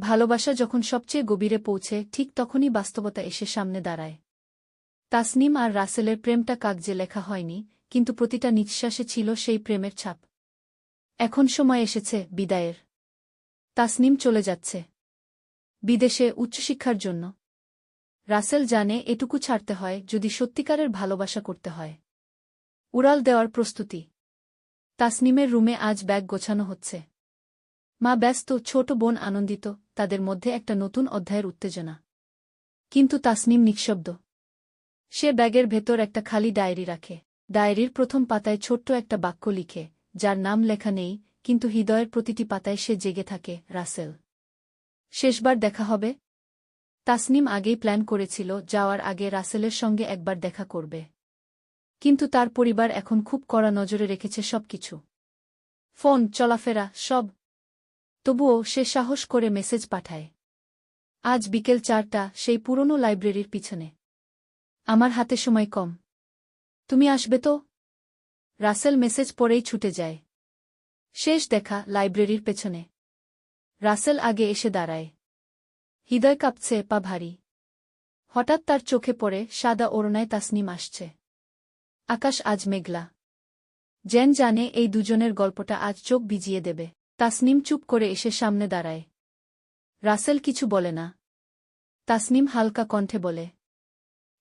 ভালোবাসা যখন সবচেয়ে গভীরে পৌঁছে, ঠিক তখনই বাস্তবতা এসে সামনে দাঁড়ায়। তাসনিম আর রাসেলের প্রেমটা কাগজে লেখা হয়নি, কিন্তু প্রতিটা নিঃশ্বাসে ছিল সেই প্রেমের ছাপ। এখন সময় এসেছে বিদায়ের। তাসনিম চলে যাচ্ছে। বিদেশে উচ্চশিক্ষার জন্য। রাসেল জানে এটুকু ছাড়তে হয়, যদি সত্যিকারের ভালোবাসা করতে হয়। উড়াল দেওয়ার প্রস্তুতি। তাসনিমের রুমে আজ ব্যাগ গোছানো হচ্ছে। মা ব্যস্ত, ছোট বোন আনন্দিত, তাদের মধ্যে একটা নতুন অধ্যায়ের উত্তেজনা। কিন্তু তাসনিম নিঃশব্দ। সে ব্যাগের ভেতর একটা খালি ডায়েরি রাখে। ডায়েরির প্রথম পাতায় ছোট্ট একটা বাক্য লিখে, যার নাম লেখা নেই, কিন্তু হৃদয়ের প্রতিটি পাতায় সে জেগে থাকে, রাসেল। শেষবার দেখা হবে? তাসনিম আগেই প্ল্যান করেছিল যাওয়ার আগে রাসেলের সঙ্গে একবার দেখা করবে। কিন্তু তার পরিবার এখন খুব কড়া নজরে রেখেছে সবকিছু। ফোন, চলাফেরা, সব তবুও সে সাহস করে মেসেজ পাঠায়। আজ বিকেল চারটা, সেই পুরনো লাইব্রেরির পিছনে। আমার হাতে সময় কম। তুমি আসবে তো? রাসেল মেসেজ পড়েই ছুটে যায়। শেষ দেখা লাইব্রেরির পেছনে। রাসেল আগে এসে দাঁড়ায়। হৃদয় কাঁপছে, পা ভারী। হঠাৎ তার চোখে পড়ে সাদা ওড়নায় তাসনিম আসছে। আকাশ আজ মেঘলা। জেন জানে এই দুজনের গল্পটা আজ চোখ ভিজিয়ে দেবে। তাসনিম চুপ করে এসে সামনে দাঁড়ায়। রাসেল কিছু বলে না। তাসনিম হালকা কণ্ঠে বলে,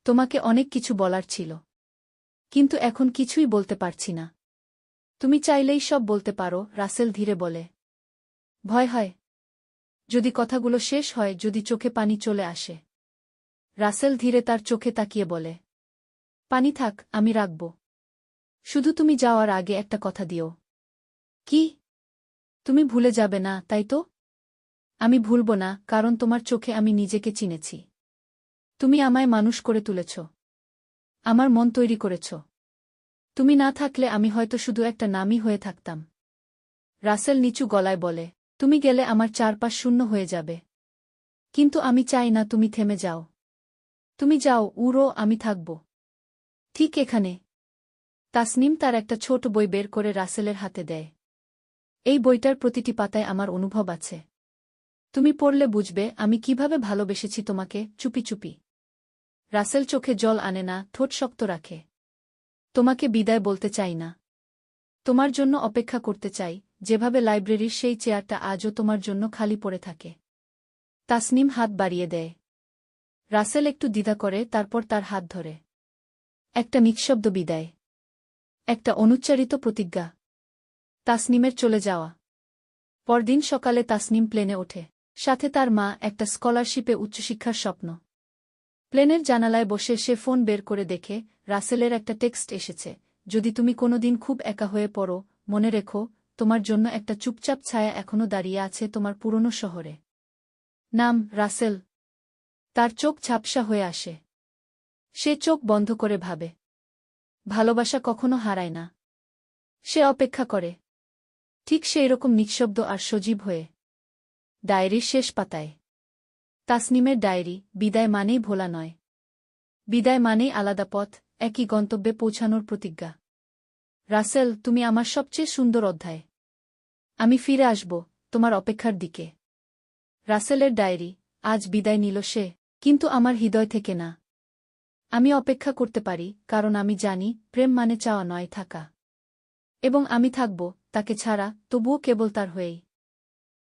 তোমাকে অনেক কিছু বলার ছিল, কিন্তু এখন কিছুই বলতে পারছি না। তুমি চাইলেই সব বলতে পারো, রাসেল ধীরে বলে। ভয় হয়। যদি কথাগুলো শেষ হয়, যদি চোখে পানি চলে আসে, রাসেল ধীরে তার চোখে তাকিয়ে বলে। পানি থাক, আমি রাখব। শুধু তুমি যাওয়ার আগে একটা কথা দিও। কি? তুমি ভুলে যাবে না, তাই তো? আমি ভুলব না, কারণ তোমার চোখে আমি নিজেকে চিনেছি। তুমি আমায় মানুষ করে তুলেছ। আমার মন তৈরি করেছ। তুমি না থাকলে আমি হয়তো শুধু একটা নামই হয়ে থাকতাম। রাসেল নিচু গলায় বলে, তুমি গেলে আমার চারপাশ শূন্য হয়ে যাবে। কিন্তু আমি চাই না তুমি থেমে যাও। তুমি যাও, উড়ো, আমি থাকব। ঠিক এখানে। তাসনিম তার একটা ছোট বই বের করে রাসেলের হাতে দেয়। এই বইটার প্রতিটি পাতায় আমার অনুভব আছে। তুমি পড়লে বুঝবে আমি কীভাবে ভালোবেসেছি তোমাকে, চুপি চুপি। রাসেল চোখে জল আনে না, ঠোঁট শক্ত রাখে। তোমাকে বিদায় বলতে চাই না। তোমার জন্য অপেক্ষা করতে চাই, যেভাবে লাইব্রেরির সেই চেয়ারটা আজও তোমার জন্য খালি পড়ে থাকে। তাসনিম হাত বাড়িয়ে দেয়। রাসেল একটু দ্বিধা করে, তারপর তার হাত ধরে। একটা নিঃশব্দ বিদায়। একটা অনুচ্চারিত প্রতিজ্ঞা। তাসনিমের চলে যাওয়া। পরদিন সকালে তাসনিম প্লেনে ওঠে। সাথে তার মা একটা স্কলারশিপে উচ্চশিক্ষার স্বপ্ন। প্লেনের জানালায় বসে সে ফোন বের করে দেখে, রাসেলের একটা টেক্সট এসেছে, যদি তুমি কোনোদিন খুব একা হয়ে পড়ো, মনে রেখো, তোমার জন্য একটা চুপচাপ ছায়া এখনও দাঁড়িয়ে আছে তোমার পুরনো শহরে। নাম, রাসেল। তার চোখ ঝাপসা হয়ে আসে। সে চোখ বন্ধ করে ভাবে। ভালোবাসা কখনো হারায় না। সে অপেক্ষা করে। ঠিক সেই রকম নিঃশব্দ আর সজীব হয়ে। ডায়েরির শেষ পাতায়। তাসনিমের ডায়েরি, বিদায় মানেই ভোলা নয়। বিদায় মানেই আলাদা পথ, একই গন্তব্যে পৌঁছানোর প্রতিজ্ঞা। রাসেল, তুমি আমার সবচেয়ে সুন্দর অধ্যায়। আমি ফিরে আসব, তোমার অপেক্ষার দিকে। রাসেলের ডায়েরি, আজ বিদায় নিল সে, কিন্তু আমার হৃদয় থেকে না। আমি অপেক্ষা করতে পারি, কারণ আমি জানি, প্রেম মানে চাওয়া নয়, থাকা। এবং আমি থাকব তাকে ছাড়া তবুও কেবল তার হয়েই